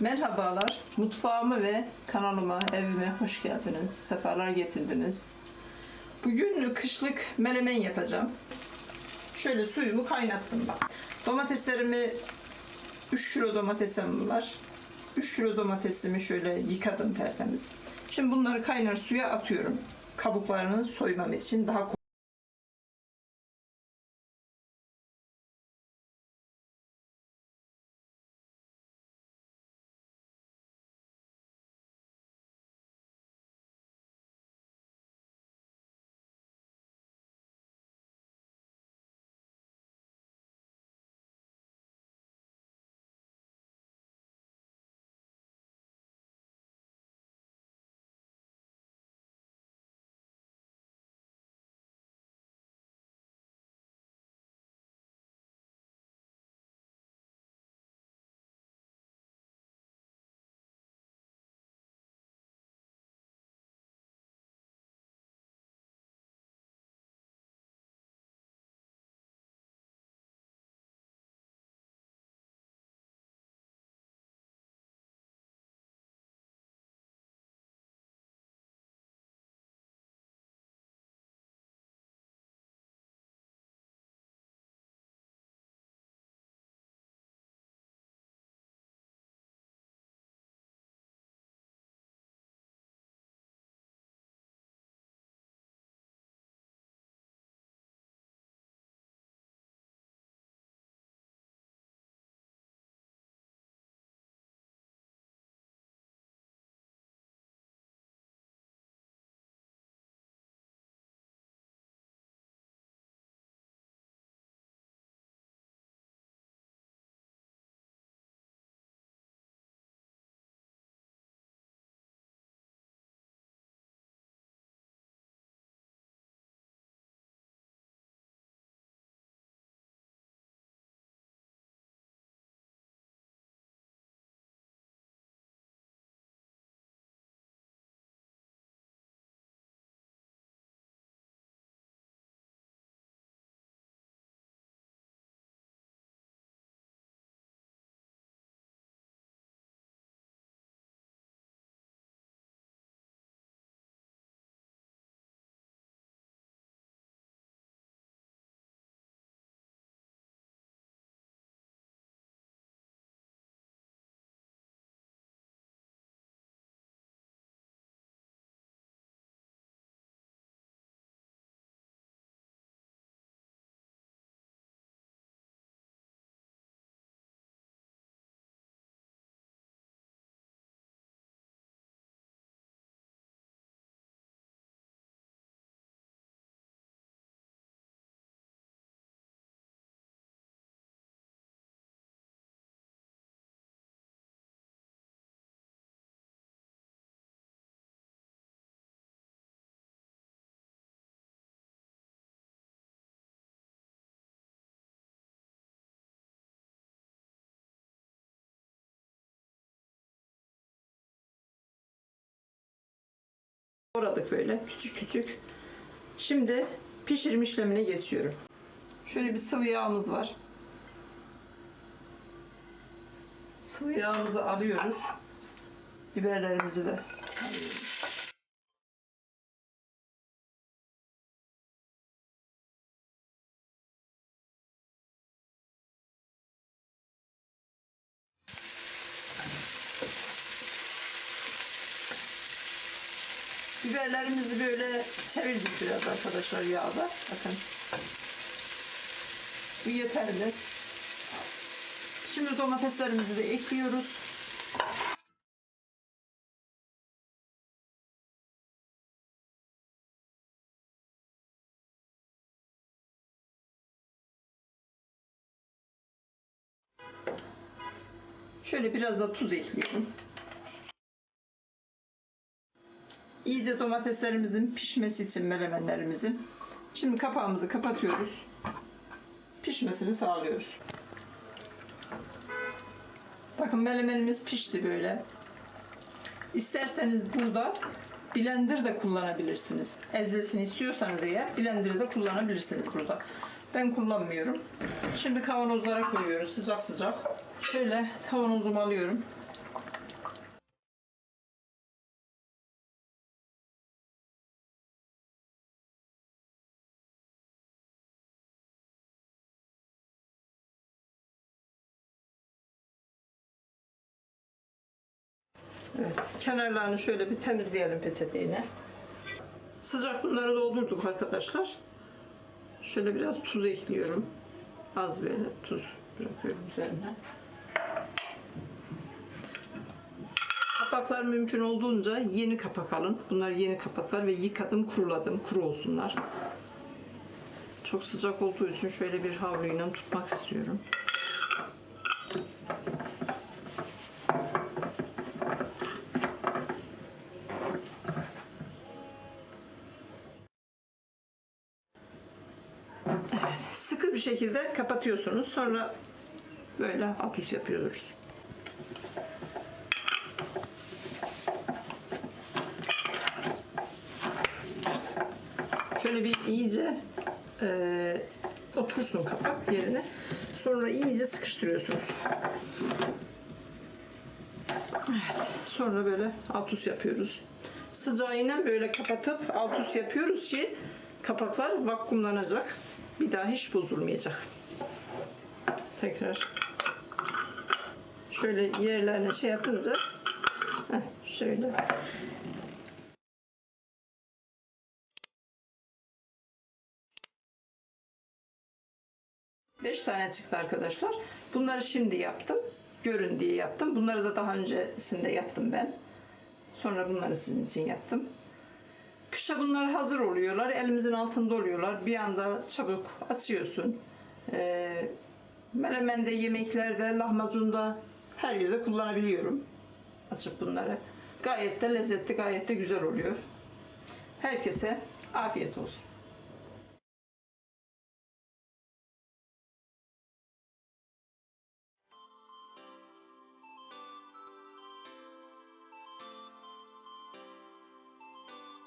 Merhabalar, mutfağıma ve kanalıma, evime hoş geldiniz. Sefalar getirdiniz. Bugün kışlık melemen yapacağım. Şöyle suyumu kaynattım bak. Domateslerimi 3 kilo domatesim var. 3 kilo domatesimi şöyle yıkadım tertemiz. Şimdi bunları kaynar suya atıyorum. Kabuklarını soymam için daha Doğradık böyle küçük küçük. Şimdi pişirme işlemine geçiyorum. Şöyle bir sıvı yağımız var. Sıvı yağımızı alıyoruz. Biberlerimizi de alıyoruz. Biberlerimizi böyle çevirdik biraz arkadaşlar yağda. Bakın. Bu yeterli. Şimdi domateslerimizi de ekliyoruz. Şöyle biraz da tuz ekliyorum. İyice domateslerimizin pişmesi için melemenlerimizin. Şimdi kapağımızı kapatıyoruz. Pişmesini sağlıyoruz. Bakın melemenimiz pişti böyle. İsterseniz burada blender de kullanabilirsiniz. Ezilsin istiyorsanız eğer blender de kullanabilirsiniz burada. Ben kullanmıyorum. Şimdi kavanozlara koyuyoruz sıcak sıcak. Şöyle kavanozumu alıyorum. Evet, kenarlarını şöyle bir temizleyelim peçeteyle. Sıcak bunları doldurduk arkadaşlar. Şöyle biraz tuz ekliyorum. Az böyle tuz bırakıyorum üzerine. Kapaklar mümkün olduğunca yeni kapak alın. Bunlar yeni kapaklar ve yıkadım, kuruladım. Kuru olsunlar. Çok sıcak olduğu için şöyle bir havluyla tutmak istiyorum. Bir şekilde kapatıyorsunuz. Sonra böyle atüs yapıyoruz. Şöyle bir iyice e, otursun kapak yerine. Sonra iyice sıkıştırıyorsunuz. Evet, Sonra böyle altus yapıyoruz. Sıcağıyla böyle kapatıp altus yapıyoruz ki kapaklar vakumlanacak. Bir daha hiç bozulmayacak. Tekrar şöyle yerlerine şey yapınca şöyle 5 tane çıktı arkadaşlar. Bunları şimdi yaptım. Görün diye yaptım. Bunları da daha öncesinde yaptım ben. Sonra bunları sizin için yaptım. Kışa bunlar hazır oluyorlar. Elimizin altında oluyorlar. Bir anda çabuk açıyorsun. Ee, melemende, yemeklerde, lahmacunda her yerde kullanabiliyorum. Açıp bunları. Gayet de lezzetli, gayet de güzel oluyor. Herkese afiyet olsun.